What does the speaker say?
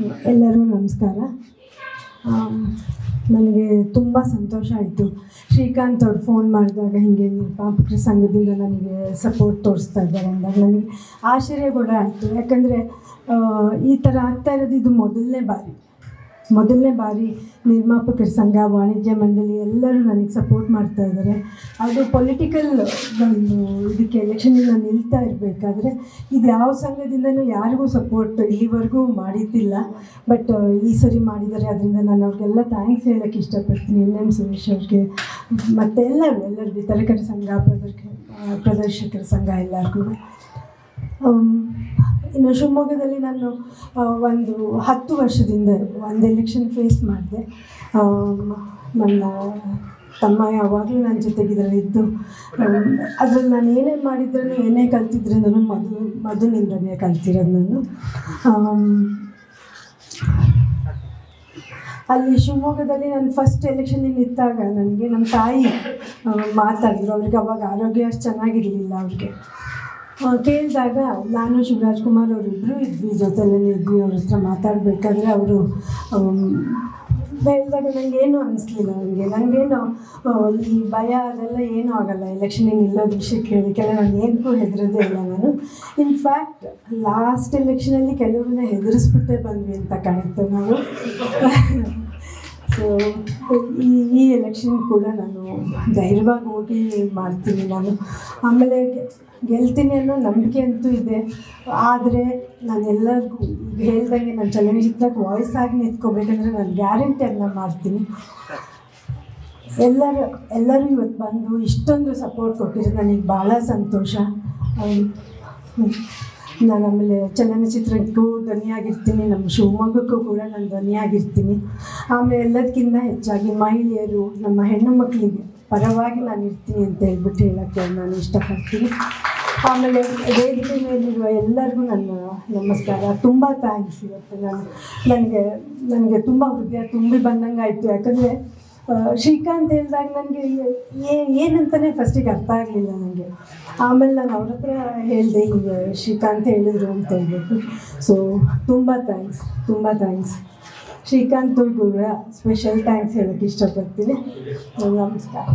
ಎಲ್ಲರಿಗೂ ನಮಸ್ಕಾರ. ನನಗೆ ತುಂಬ ಸಂತೋಷ ಆಯಿತು. ಶ್ರೀಕಾಂತ್ ಅವ್ರು ಫೋನ್ ಮಾಡಿದಾಗ ಹಿಂಗೆ ಪಾಪಕೃ ಸಂಘದಿಂದ ನನಗೆ ಸಪೋರ್ಟ್ ತೋರಿಸ್ತಾ ಇದ್ದಾರೆ ಅಂದಾಗ ನನಗೆ ಆಶ್ಚರ್ಯ ಕೂಡ ಆಯಿತು. ಯಾಕಂದರೆ ಈ ಥರ ಆಗ್ತಾ ಇರೋದು ಇದು ಮೊದಲನೇ ಬಾರಿ. ಮೊದಲನೇ ಬಾರಿ ನಿರ್ಮಾಪಕರ ಸಂಘ, ವಾಣಿಜ್ಯ ಮಂಡಳಿ ಎಲ್ಲರೂ ನನಗೆ ಸಪೋರ್ಟ್ ಮಾಡ್ತಾ ಇದ್ದಾರೆ. ಅದು ಪೊಲಿಟಿಕಲ್ ಒಂದು ಇದಕ್ಕೆ ಎಲೆಕ್ಷನಿಂದ ನಿಲ್ತಾ ಇರಬೇಕಾದ್ರೆ ಇದು ಯಾವ ಸಂಘದಿಂದನೂ ಯಾರಿಗೂ ಸಪೋರ್ಟ್ ಇಲ್ಲಿವರೆಗೂ ಮಾಡಿದ್ದಿಲ್ಲ. ಬಟ್ ಈ ಸರಿ ಮಾಡಿದ್ದಾರೆ. ಅದರಿಂದ ನಾನು ಅವ್ರಿಗೆಲ್ಲ ಥ್ಯಾಂಕ್ಸ್ ಹೇಳೋಕ್ಕೆ ಇಷ್ಟಪಡ್ತೀನಿ. ಎನ್ ಎಂ ಸುರೇಶ್ ಅವ್ರಿಗೆ, ಮತ್ತು ಎಲ್ಲರೂ ಎಲ್ಲರಿಗೂ ವಿತರಕರ ಸಂಘ ಪ್ರದರ್ಶಕ ಪ್ರದರ್ಶಕರ ಸಂಘ ಎಲ್ಲರಿಗೂ ಇನ್ನು ಶಿವಮೊಗ್ಗದಲ್ಲಿ ನಾನು ಒಂದು ಹತ್ತು ವರ್ಷದಿಂದ ಒಂದು ಎಲೆಕ್ಷನ್ ಫೇಸ್ ಮಾಡಿದೆ. ನನ್ನ ತಮ್ಮ ಯಾವಾಗಲೂ ನನ್ನ ಜೊತೆಗೆ ಇದರಲ್ಲಿ ಇದ್ದು ಅದ್ರಲ್ಲಿ ನಾನು ಏನೇ ಮಾಡಿದ್ರೂ ಏನೇ ಕಲ್ತಿದ್ರೂ ಮಧು ಮಧುನಿಂದನೇ ಕಲ್ತಿರೋದು ನಾನು ಅಲ್ಲಿ ಶಿವಮೊಗ್ಗದಲ್ಲಿ ನಾನು ಫಸ್ಟ್ ಎಲೆಕ್ಷನಿಂದ ನಿಂತಾಗ ನನಗೆ ನಮ್ಮ ತಾಯಿ ಮಾತಾಡಿದ್ರು. ಅವ್ರಿಗೆ ಅವಾಗ ಆರೋಗ್ಯ ಅಷ್ಟು ಚೆನ್ನಾಗಿರಲಿಲ್ಲ ಅವ್ರಿಗೆ. ಕೇಳಿದಾಗ ನಾನು ಶಿವರಾಜ್ ಕುಮಾರ್ ಅವರಿಬ್ಬರು ಇದ್ವಿ ಜೊತೆಲೇ ಇದ್ವಿ ಅವ್ರ ಹತ್ರ ಮಾತಾಡಬೇಕಾದ್ರೆ ಅವರು ಹೇಳಿದಾಗ ನನಗೇನು ಅನ್ನಿಸ್ಲಿಲ್ಲ ನನಗೆ. ನನಗೇನು ಈ ಭಯ ಅದೆಲ್ಲ ಏನೂ ಆಗಲ್ಲ. ಎಲೆಕ್ಷನಿಗೆ ನಿಲ್ಲೋದು ವಿಷಯಕ್ಕೆ ಹೇಳೋಕ್ಕೆಲ್ಲ ನಾನು ಏನಕ್ಕೂ ಹೆದರೋದೇ ಇಲ್ಲ ನಾನು. ಇನ್ಫ್ಯಾಕ್ಟ್ ಲಾಸ್ಟ್ ಎಲೆಕ್ಷನಲ್ಲಿ ಕೆಲವರನ್ನ ಹೆದರಿಸ್ಬಿಟ್ಟೆ ಬಂದ್ವಿ ಅಂತ ಕಾಣುತ್ತೆ ನಾವು ಈ ಈ ಎಲೆಕ್ಷನ್ ಕೂಡ ನಾನು ಧೈರ್ಯವಾಗಿ ಹೋಗಿ ಮಾಡ್ತೀನಿ ನಾನು. ಆಮೇಲೆ ಗೆಲ್ತೀನಿ ಅನ್ನೋ ನಂಬಿಕೆ ಅಂತೂ ಇದೆ. ಆದರೆ ನಾನು ಎಲ್ಲರಿಗೂ ಹೇಳ್ದಂಗೆ ನಾನು ಚಲನಚಿತ್ರಕ್ಕೆ ವಾಯ್ಸ್ ಆಗಿ ನಿಂತ್ಕೋಬೇಕಂದ್ರೆ ನಾನು ಗ್ಯಾರಂಟಿ ಅದನ್ನ ಮಾಡ್ತೀನಿ. ಎಲ್ಲರೂ ಎಲ್ಲರೂ ಇವತ್ತು ಬಂದು ಇಷ್ಟೊಂದು ಸಪೋರ್ಟ್ ಕೊಟ್ಟಿರೋದು ನನಗೆ ಭಾಳ ಸಂತೋಷ. ನಾನು ಆಮೇಲೆ ಚಲನಚಿತ್ರಕ್ಕೂ ಧ್ವನಿಯಾಗಿರ್ತೀನಿ, ನಮ್ಮ ಶಿವಮೊಗ್ಗಕ್ಕೂ ಕೂಡ ನಾನು ಧ್ವನಿಯಾಗಿರ್ತೀನಿ. ಆಮೇಲೆ ಎಲ್ಲದಕ್ಕಿಂತ ಹೆಚ್ಚಾಗಿ ಮಹಿಳೆಯರು, ನಮ್ಮ ಹೆಣ್ಣು ಮಕ್ಕಳಿಗೆ ಪರವಾಗಿ ನಾನು ಇರ್ತೀನಿ ಅಂತ ಹೇಳ್ಬಿಟ್ಟು ಹೇಳೋಕ್ಕೆ ನಾನು ಇಷ್ಟಪಡ್ತೀನಿ. ಆಮೇಲೆ ವೇದಿಕೆ ಮೇಲಿರುವ ಎಲ್ಲರಿಗೂ ನನ್ನ ನಮಸ್ಕಾರ. ತುಂಬ ಥ್ಯಾಂಕ್ಸ್ ಇವತ್ತು. ನಾನು ನನಗೆ ನನಗೆ ತುಂಬ ಹೃದಯ ತುಂಬಿ ಬಂದಂಗೆ ಆಯಿತು ಯಾಕಂದರೆ ಶ್ರೀಕಾಂತ್ ಹೇಳಿದಾಗ ನನಗೆ ಏನಂತಲೇ ಫಸ್ಟಿಗೆ ಅರ್ಥ ಆಗಲಿಲ್ಲ ನನಗೆ ಆಮೇಲೆ ನಾನು ಅವ್ರ ಹತ್ರ ಹೇಳಿದೆ, ಹಿಂಗೆ ಶ್ರೀಕಾಂತ್ ಹೇಳಿದ್ರು ಅಂತ ಹೇಳಬೇಕು ಸೊ ತುಂಬ ಥ್ಯಾಂಕ್ಸ್ ತುಂಬ ಥ್ಯಾಂಕ್ಸ್ ಶ್ರೀಕಾಂತ್ ಕೂಡ ಸ್ಪೆಷಲ್ ಥ್ಯಾಂಕ್ಸ್ ಹೇಳೋಕ್ಕೆ ಇಷ್ಟಪಡ್ತೀನಿ. ನಮಸ್ಕಾರ.